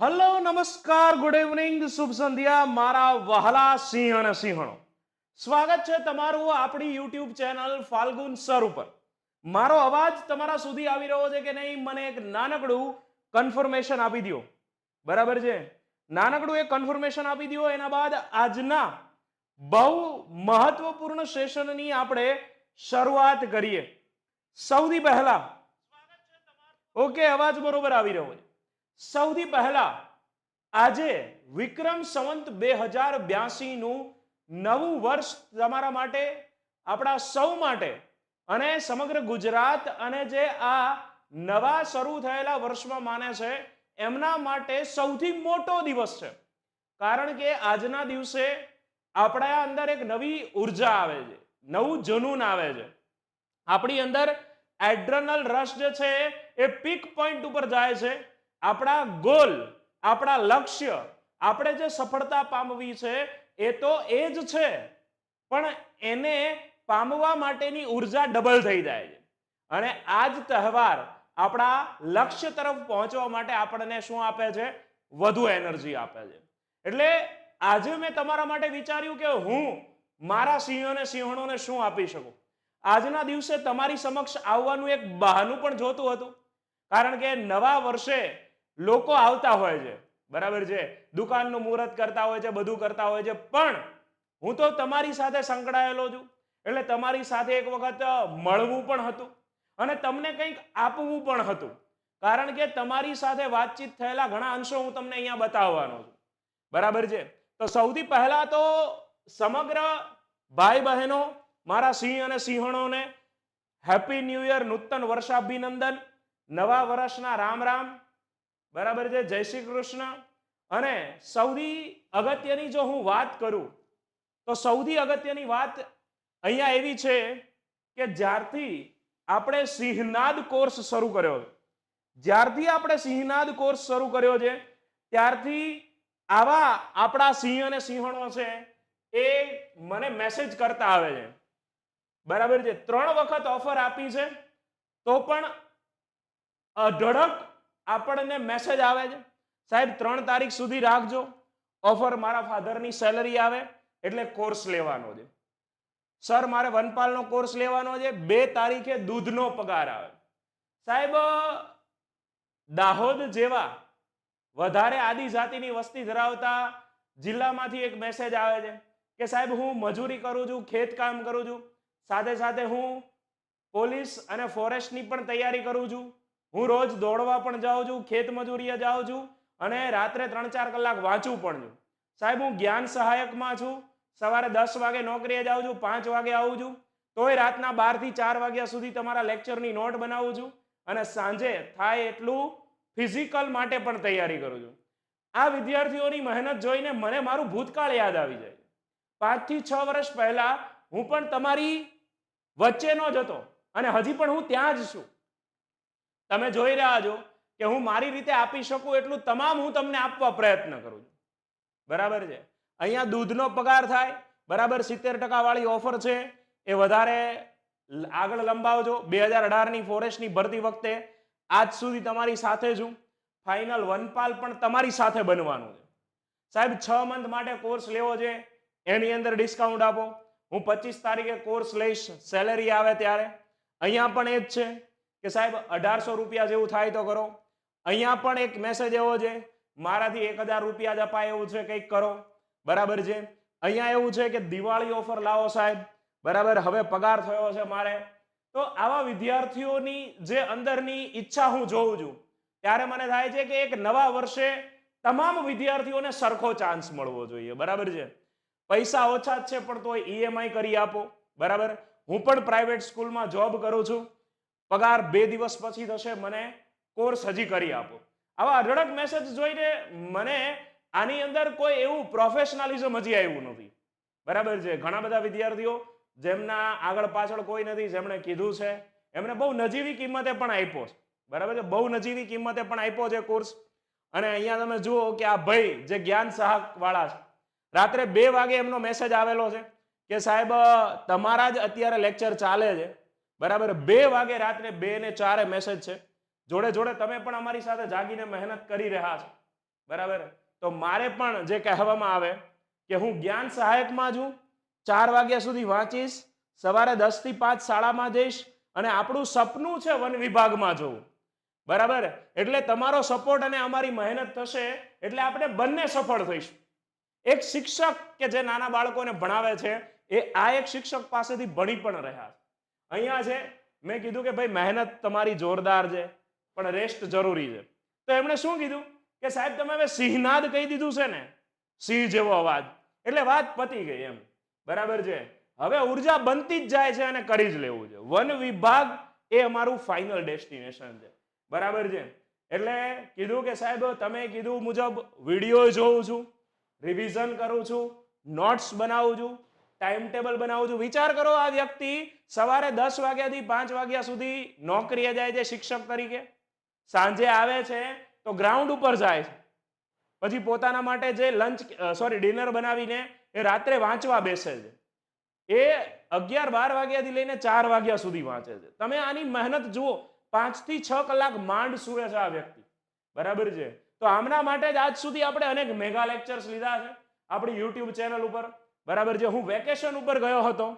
Hello, નમસ્કાર good evening શુભ સંધ્યા, મારા વહાલા સિંહ અને સિંહણો. સ્વાગત છે તમારું આપણી યુટ્યુબ ચેનલ ફાલ્ગુન સર ઉપર. મારો અવાજ તમારા સુધી આવી રહ્યો છે કે નહીં, મને એક નાનકડું કન્ફર્મેશન આપી દો બરાબર છે? નાનકડું એક કન્ફર્મેશન આપી દો એના બાદ આજના બહુ મહત્વપૂર્ણ સેશનની આપણે શરૂઆત કરીએ. સૌથી પહેલા, ઓકે, અવાજ બરોબર આવી રહ્યો છે. સૌથી પહેલા આજે વિક્રમ સંવંત બે હજાર બ્યાસી નું નવું વર્ષ તમારા માટે, આપણા સૌ માટે અને સમગ્ર ગુજરાત અને જે આ નવા શરૂ થયેલા વર્ષમાં માને છે, એમના માટે સૌથી મોટો દિવસ છે. કારણ કે આજના દિવસે આપણા અંદર એક નવી ઊર્જા આવે છે, નવું જનૂન આવે છે. આપણી અંદર એડ્રનલ રશ જે છે, એ પીક પોઈન્ટ ઉપર જાય છે. આપણા ગોલ, આપણા લક્ષ્ય, આપણે જે સફળતા પામવી છે, એ તો એ જ છે. પણ એને પામવા માટેની ઊર્જા ડબલ થઈ જાય છે. અને આ જ તહેવાર આપણા લક્ષ્ય તરફ પહોંચવા માટે આપણને શું આપે છે? વધુ એનર્જી આપે છે. એટલે આજે મેં તમારા માટે વિચાર્યું કે હું મારા સિંહોને, સિંહણોને શું આપી શકું? આજના દિવસે તમારી સમક્ષ આવવાનું એક બહાનું પણ જોતું હતું. કારણ કે નવા વર્ષે લોકો આવતા હોય છે. બરાબર છે? દુકાનનું મુહૂર્ત કરતા હોય છે, બધું કરતા હોય છે. પણ હું તો તમારી સાથે સંકળાયેલો છું. એટલે તમારી સાથે એક વખત મળવું પણ હતું અને તમને કંઈક આપવું પણ હતું. કારણ કે તમારી સાથે વાતચીત થયેલા ઘણા અંશો હું તમને અહીંયા બતાવવાનો છું. બરાબર છે? તો સૌથી પહેલા તો સમગ્ર ભાઈ બહેનો મારા સિંહ અને સિંહણોને, હેપી ન્યૂ યર, નૂતન વર્ષાભિનંદન, નવા વર્ષના રામ રામ બરાબર છે? જય શ્રી કૃષ્ણ. અને સૌથી અગત્યની જો હું વાત કરું, તો સૌથી અગત્યની વાત અહીંયા એવી છે કે જ્યારથી આપણે સિંહનાદ કોર્સ શરૂ કર્યો જ્યારથી આપણે સિંહનાદ કોર્સ શરૂ કર્યો છે, ત્યારથી આવા આપણા સિંહ અને સિંહણો છે એ મને મેસેજ કરતા આવે છે. બરાબર છે? ત્રણ વખત ઓફર આપી છે, તો પણ અઢળક આપણને મેસેજ આવે છે. સાહેબ, ત્રણ તારીખ સુધી રાખજો. ઓફર મારા ફાધરની સેલરી આવે, એટલે કોર્સ લેવાનો છે. સર મારે વનપાલનો કોર્સ લેવાનો છે. બે તારીખે દૂધનો પગાર આવે. સાહેબ, દાહોદ જેવા વધારે આદિજાતિની વસ્તી ધરાવતા જિલ્લામાંથી એક મેસેજ આવે છે કે, સાહેબ, હું મજૂરી કરું છું ખેતકામ કરું છું. સાથે સાથે હું પોલીસ અને ફોરેસ્ટની પણ તૈયારી કરું છું. હું રોજ દોડવા પણ જાઉં છું, ખેત મજૂરીએ જાઉં છું અને રાત્રે ત્રણ ચાર કલાક વાંચું પણ છું. સાહેબ, હું જ્ઞાન સહાયકમાં છું. સવારે દસ વાગે નોકરીએ જાઉં છું, પાંચ વાગે આવું છું. તોય રાતના બારથી ચાર વાગ્યા સુધી તમારા લેક્ચરની નોટ બનાવું છું અને સાંજે થાય એટલું ફિઝિકલ માટે પણ તૈયારી કરું છું. આ વિદ્યાર્થીઓની મહેનત જોઈને મને મારું ભૂતકાળ યાદ આવી જાય. પાંચથી છ વર્ષ પહેલાં હું પણ તમારી વચ્ચેનો જ હતો અને હજી પણ હું ત્યાં જ છું. તમે જોઈ રહ્યા છો કે હું મારી રીતે આપી શકું એટલું તમામ હું તમને આપવા પ્રયત્ન કરું છું. બરાબર છે? અહીંયા દૂધનો પગાર થાય, બરાબર સિત્તેર ટકાવાળી ઓફર છે, એ વધારે આગળ લંબાવજો. બે હજાર અઢારની ફોરેસ્ટની ભરતી વખતે આજ સુધી તમારી સાથે છું ફાઇનલ વનપાલ પણ તમારી સાથે બનવાનું છે. સાહેબ, છ મંથ માટે કોર્સ લેવો છે, એની અંદર ડિસ્કાઉન્ટ આપો. હું પચીસ તારીખે કોર્સ લઈશ, સેલેરી આવે ત્યારે. અહીંયા પણ એ જ છે. કે સાહેબ, અઢારસો રૂપિયા જેવું થાય તો કરો. અહીંયા પણ એક મેસેજ એવો છે, મારાથી એક હજાર રૂપિયા જ અપાય એવું છે, કંઈક કરો. બરાબર છે? અહીંયા એવું છે કે દિવાળી ઓફર લાવો સાહેબ. બરાબર? હવે પગાર થયો છે મારે. તો આવા વિદ્યાર્થીઓની જે અંદરની ઈચ્છા હું જોઉં છું, ત્યારે મને થાય છે કે એક નવા વર્ષે તમામ વિદ્યાર્થીઓને સરખો ચાન્સ મળવો જોઈએ. બરાબર છે? પૈસા ઓછા જ છે, પણ તોય ઈએમઆઈ કરી આપો. બરાબર? હું પણ પ્રાઇવેટ સ્કૂલમાં જોબ કરું છું. પગાર બે દિવસ પછી થશે, મને કોર્સ હજી કરી આપો. આવા અઢળક મેસેજ જોઈને મને આની અંદર કોઈ એવું પ્રોફેશનલિઝમ હજી આવ્યું નથી. બરાબર છે? ઘણા બધા વિદ્યાર્થીઓ જેમના આગળ પાછળ કોઈ નથી, જેમણે કીધું છે, એમને બહુ નજીવી કિંમતે પણ આપ્યો છે. બરાબર છે? બહુ નજીવી કિંમતે પણ આપ્યો છે કોર્સ અને અહીંયા તમે જુઓ કે આ ભાઈ જે જ્ઞાન સહાક વાળા છે, રાત્રે બે વાગે એમનો મેસેજ આવેલો છે કે સાહેબ, તમારા જ અત્યારે લેક્ચર ચાલે છે. બરાબર? બે વાગે રાત્રે બે ને ચારે મેસેજ છે. જોડે જોડે તમે પણ અમારી સાથે જાગીને મહેનત કરી રહ્યા છો. બરાબર? તો મારે પણ જે કહેવામાં આવે કે હું જ્ઞાન સહાયકમાં છું ચાર વાગ્યા સુધી વાંચીશ, સવારે દસથી પાંચ શાળામાં જઈશ અને આપણું સપનું છે વન વિભાગમાં જવું. બરાબર? એટલે તમારો સપોર્ટ અને અમારી મહેનત થશે એટલે આપણે બંને સફળ થઈશું. એક શિક્ષક કે જે નાના બાળકોને ભણાવે છે, એ આ એક શિક્ષક પાસેથી ભણી પણ રહ્યા છે. અહીંયા છે. મેં કીધું કે ભાઈ મહેનત તમારી જોરદાર છે, પણ રેસ્ટ જરૂરી છે. તો એમણે શું કીધું? કે સાહેબ, તમે હવે સિંહનાદ કહી દીધું છે ને, સિંહ જેવો અવાજ. એટલે વાત પતી ગઈ એમ. બરાબર છે? હવે ઊર્જા બનતી જ જાય છે અને કરી જ લેવું છે. વન વિભાગ એ અમારું ફાઇનલ ડેસ્ટિનેશન છે. બરાબર છે? એટલે કીધું કે સાહેબ, તમે કીધું મુજબ વીડિયો જોઉં છું રિવિઝન કરું છું નોટ્સ બનાવું છું ટાઈમ ટેબલ બનાવું છું. વિચાર કરો આ વ્યક્તિ સવારે દસ વાગ્યાથી પાંચ વાગ્યા સુધી નોકરીએ જાય છે શિક્ષક તરીકે. સાંજે આવે છે તો ગ્રાઉન્ડ ઉપર જાય છે. પછી પોતાના માટે જે લંચ સોરી ડિનર બનાવીને એ રાત્રે વાંચવા બેસે છે. એ અગિયાર બાર વાગ્યાથી લઈને ચાર વાગ્યા સુધી વાંચે છે. તમે આની મહેનત જુઓ પાંચથી છ કલાક માંડ સૂવે છે આ વ્યક્તિ. બરાબર છે? તો આમના માટે જ આજ સુધી આપણે અનેક મેગા લેક્ચર્સ લીધા છે. આપણી યુટ્યુબ ચેનલ ઉપર બરાબર છે. હું વેકેશન ઉપર ગયો હતો,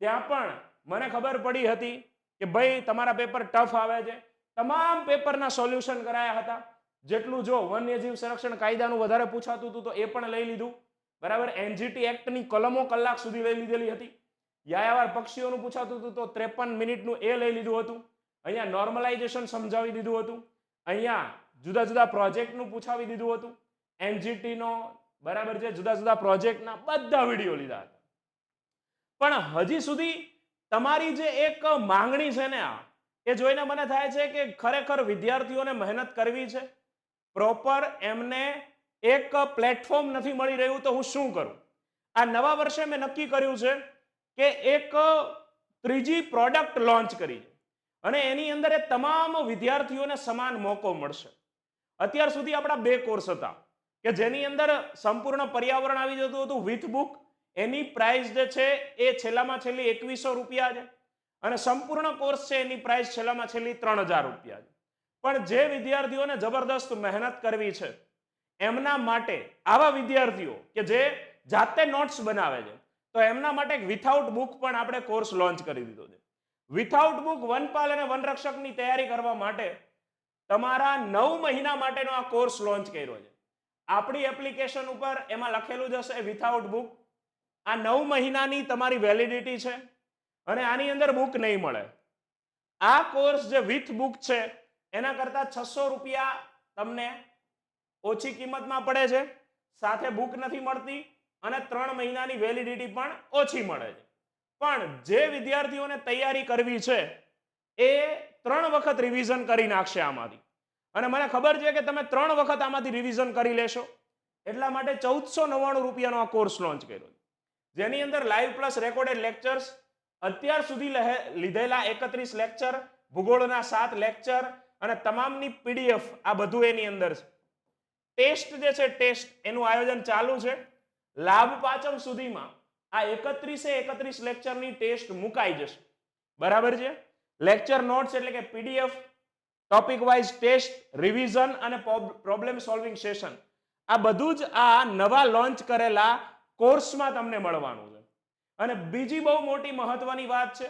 ત્યાં પણ મને ખબર પડી હતી કે ભાઈ, તમારા પેપર ટફ આવે છે. તમામ પેપરના સોલ્યુશન કરાયા હતા. જેટલું જો વન્યજીવ સંરક્ષણ કાયદાનું વધારે પૂછાતું હતું તો એ પણ લઈ લીધું. બરાબર? એનજીટી એક્ટની કલમો કલાક સુધી લઈ લીધેલી હતી. યાયાવાર પક્ષીઓનું પૂછાતું હતું તો ત્રેપન મિનિટનું એ લઈ લીધું હતું. અહીંયા નોર્મલાઇઝેશન સમજાવી દીધું હતું. અહીંયા જુદા જુદા પ્રોજેક્ટનું પૂછાવી દીધું હતું. NGT નો બરાબર છે? જુદા જુદા પ્રોજેક્ટના બધા વીડિયો લીધા હતા. પણ હજી સુધી તમારી જે એક માંગણી છે ને આ, એ જોઈને મને થાય છે કે ખરેખર વિદ્યાર્થીઓને મહેનત કરવી છે? પ્રોપર એમને એક પ્લેટફોર્મ નથી મળી રહ્યું તો હું શું કરું? આ નવા વર્ષે મેં નક્કી કર્યું છે કે એક ત્રીજી પ્રોડક્ટ લોન્ચ કરી અને એની અંદર એ તમામ વિદ્યાર્થીઓને સમાન મોકો મળશે. અત્યાર સુધી આપણા બે કોર્સ હતા. કે જેની અંદર સંપૂર્ણ પર્યાવરણ આવી જતું હતું વિથ બુક એની પ્રાઇસ જે છે એ છેલ્લામાં છેલ્લી એકવીસો રૂપિયા છે. અને સંપૂર્ણ કોર્સ છે એની પ્રાઇસ છેલ્લામાં છેલ્લી ત્રણ હજાર રૂપિયા છે. પણ જે વિદ્યાર્થીઓને જબરદસ્ત મહેનત કરવી છે, એમના માટે આવા વિદ્યાર્થીઓ કે જે જાતે નોટ્સ બનાવે છે, તો એમના માટે વિથઆઉટ બુક પણ આપણે કોર્સ લોન્ચ કરી દીધો છે. વિથઆઉટ બુક વનપાલ અને વનરક્ષકની તૈયારી કરવા માટે તમારા નવ મહિના માટેનો આ કોર્સ લોન્ચ કર્યો છે. આપણી એપ્લિકેશન ઉપર એમાં લખેલું જ હશે વિથઆઉટ બુક આ નવ મહિનાની તમારી વેલિડિટી છે અને આની અંદર બુક નહીં મળે. આ કોર્સ જે વિથ બુક છે, એના કરતા છસો રૂપિયા તમને ઓછી કિંમતમાં પડે છે. સાથે બુક નથી મળતી અને ત્રણ મહિનાની વેલિડિટી પણ ઓછી મળે છે. પણ જે વિદ્યાર્થીઓને તૈયારી કરવી છે, એ ત્રણ વખત રિવિઝન કરી નાખશે આમાંથી. અને મને ખબર છે કે તમે ત્રણ વખત આમાંથી રિવિઝન કરી લેશો. એટલા માટે ચૌદસો નવ્વાણું રૂપિયાનો આ કોર્સ લોન્ચ કર્યો જેની અંદર લાઈવ પ્લસ રેકોર્ડેડ લેક્ચર્સ અત્યાર સુધી લીધેલા એકત્રીસ લેક્ચર ભૂગોળના સાત લેક્ચર અને તમામની પીડીએફ આ બધું એની અંદર છે. ટેસ્ટ જે છે, ટેસ્ટ એનું આયોજન ચાલુ છે. લાભ પાંચમ સુધીમાં આ એકત્રીસે એકત્રીસ લેક્ચરની ટેસ્ટ મુકાઈ જશે. બરાબર છે? લેક્ચર નોટ્સ એટલે કે PDF topic wise test revision અને પ્રોબ્લેમ સોલ્વિંગ સેશન આ બધું જ આ નવા લોન્ચ કરેલા કોર્સમાં તમને મળવાનું છે. અને બીજી બહુ મોટી મહત્વની વાત છે,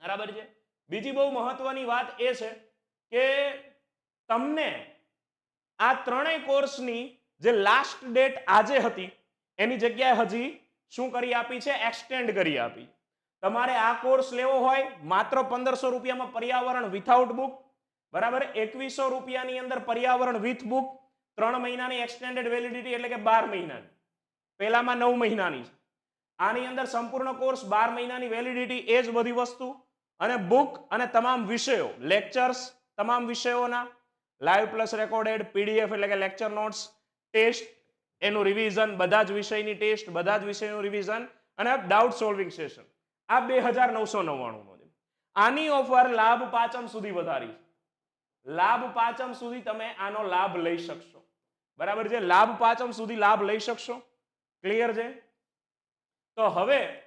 બરાબર છે? બીજી બહુ મહત્વની વાત એ છે કે તમને આ ત્રણેય કોર્સની જે લાસ્ટ ડેટ આજે હતી, એની જગ્યાએ હજી શું કરી આપી છે? એક્સટેન્ડ કરી આપી. તમારે આ કોર્સ લેવો હોય, માત્ર પંદરસો રૂપિયામાં પર્યાવરણ વિથઆઉટ બુક બરાબર? એકવીસો રૂપિયાની અંદર પર્યાવરણ વિથ બુક, ત્રણ મહિનાની એક્સટેન્ડેડ વેલિડિટી એટલે કે બાર મહિનાની. પહેલામાં નવ મહિનાની છે. આની અંદર સંપૂર્ણ કોર્સ બાર મહિનાની વેલિડિટી એ જ બધી વસ્તુ. અને બુક અને તમામ વિષયો, લેક્ચર્સ, તમામ વિષયોના, લાઈવ પ્લસ રેકોર્ડેડ, પીડીએફ એટલે કે લેક્ચર નોટ્સ, ટેસ્ટ, એનું રિવિઝન, બધા જ વિષયની ટેસ્ટ, બધા જ વિષયનું રિવિઝન અને ડાઉટ સોલ્વિંગ સેશન. આ બે હજાર નવસો નવ્વાણુંનો આની ઓફર લાભ પાંચમ સુધી વધારી છે. લાભ પાંચમ સુધી તમે આનો લાભ લઈ શકશો. બરાબર છે? લાભ પાંચમ સુધી લાભ લઈ શકશો? ક્લિયર છે? તો હવે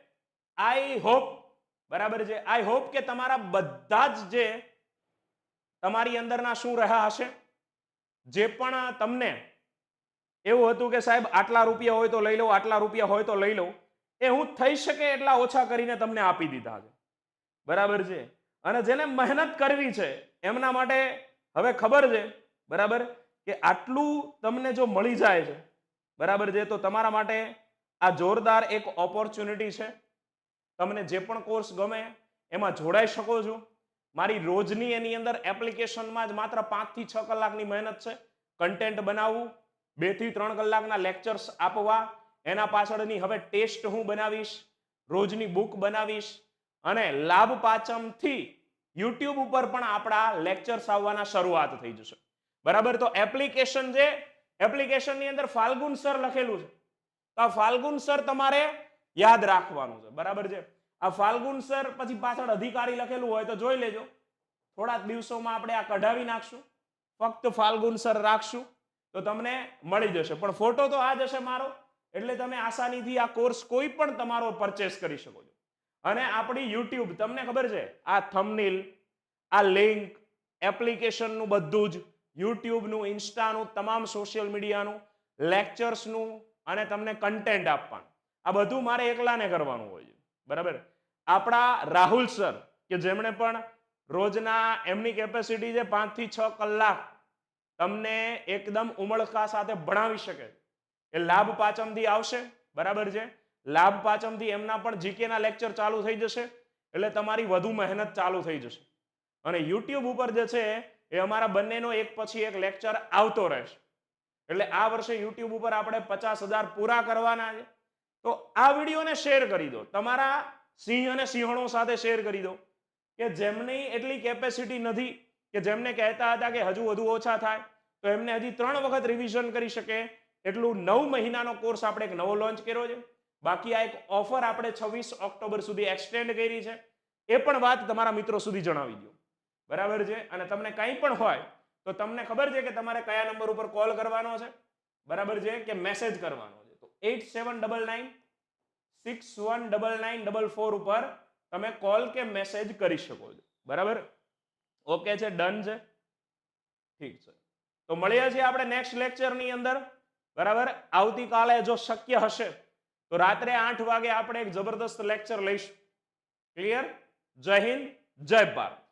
આઈ હોપ બરાબર છે? આઈ હોપ કે તમારા બધા જ જે તમારી અંદરના શું રહ્યા હશે? જે પણ તમને એવું હતું કે સાહેબ, આટલા રૂપિયા હોય તો લઈ લો આટલા રૂપિયા હોય તો લઈ લો એ હું થઈ શકે એટલા ઓછા કરીને તમને આપી દીધા છે. બરાબર છે? અને જેને મહેનત કરવી છે, એમના માટે હવે ખબર છે, બરાબર, કે આટલું તમને જો મળી જાય છે, બરાબર છે તો તમારા માટે આ જોરદાર એક ઓપોર્ચ્યુનિટી છે. તમને જે પણ કોર્સ ગમે, એમાં જોડાઈ શકો છો. મારી રોજની એની અંદર એપ્લિકેશનમાં જ માત્ર પાંચથી છ કલાકની મહેનત છે. કન્ટેન્ટ બનાવવું, બેથી ત્રણ કલાકના લેક્ચર્સ આપવા, એના પાછળની હવે ટેસ્ટ હું બનાવીશ, રોજની બુક બનાવીશ, અને લાભ પાચમથી યુટ્યુબ ઉપર પણ આપણા લેક્ચર્સ આવવાના શરૂઆત થઈ જશે. બરાબર? તો એપ્લિકેશન જે એપ્લિકેશનની અંદર ફાલ્ગુન સર લખેલું છે. તો આ ફાલ્ગુન સર તમારે યાદ રાખવાનું છે. બરાબર છે? આ ફાલ્ગુન સર પછી પાછળ અધિકારી લખેલું હોય તો જોઈ લેજો. થોડા દિવસોમાં આપણે આ કઢાવી નાખશું. ફક્ત ફાલ્ગુન સર રાખશું તો તમને મળી જશે. પણ ફોટો તો આ જ હશે મારો. એટલે તમે આસાનીથી આ કોર્સ કોઈ પણ તમારો પરચેસ કરી શકો છો. અને આપણી યુટ્યુબ તમને ખબર છે? આ થમનીલ આ લિંક એપ્લિકેશનનું બધું જ યુટ્યુબનું ઇન્સ્ટાનું તમામ સોશિયલ મીડિયાનું લેક્ચર્સનું અને તમને કન્ટેન્ટ આપવાનું. આ બધું મારે એકલાને કરવાનું હોય છે. બરાબર? આપણા રાહુલ સર, કે જેમણે પણ રોજના એમની કેપેસિટી છે પાંચથી છ કલાક તમને એકદમ ઉમળકા સાથે ભણાવી શકે એ લાભ પાચમથી આવશે. બરાબર છે? લાભ પાચમથી એમના પણ જીકેના લેક્ચર ચાલુ થઈ જશે, એટલે તમારી વધુ મહેનત ચાલુ થઈ જશે. અને યુટ્યુબ ઉપર જે છે, એ અમારા બંનેનો એક પછી એક લેક્ચર આવતો રહેશે. એટલે આ વર્ષે યુટ્યુબ ઉપર આપણે પચાસ હજાર પૂરા કરવાના છે. તો આ વિડીયોને શેર કરી દો. તમારા સિંહ અને સિંહણો સાથે શેર કરી દો. કે જેમની એટલી કેપેસિટી નથી, કે જેમને કહેતા હતા કે હજુ વધુ ઓછા થાય, તો એમને હજી ત્રણ વખત રિવિઝન કરી શકે. એટલું નવ મહિનાનો કોર્સ આપણે એક નવો લોન્ચ કર્યો છે. બાકી આ એક ઓફર આપણે છવ્વીસ ઓક્ટોબર સુધી એક્સટેન્ડ કરી છે. એ પણ વાત તમારા મિત્રો સુધી જણાવી દો. બરાબર છે? અને તમને કંઈ પણ હોય, તો તમને ખબર છે કે તમારે કયા નંબર ઉપર કોલ કરવાનો છે? બરાબર છે? કે મેસેજ કરવાનો છે? તો eight seven double nine six one double nine double four ઉપર તમે કોલ કે મેસેજ કરી શકો છો. બરાબર? ઓકે છે? ડન છે? ઠીક છે. તો મળીએ છીએ આપણે નેક્સ્ટ લેક્ચરની અંદર. બરાબર? આવતીકાલે જો શક્ય હશે તો રાત્રે આઠ વાગે આપણે એક જબરદસ્ત લેક્ચર લઈશું. ક્લિયર જય હિન્દ જય ભારત.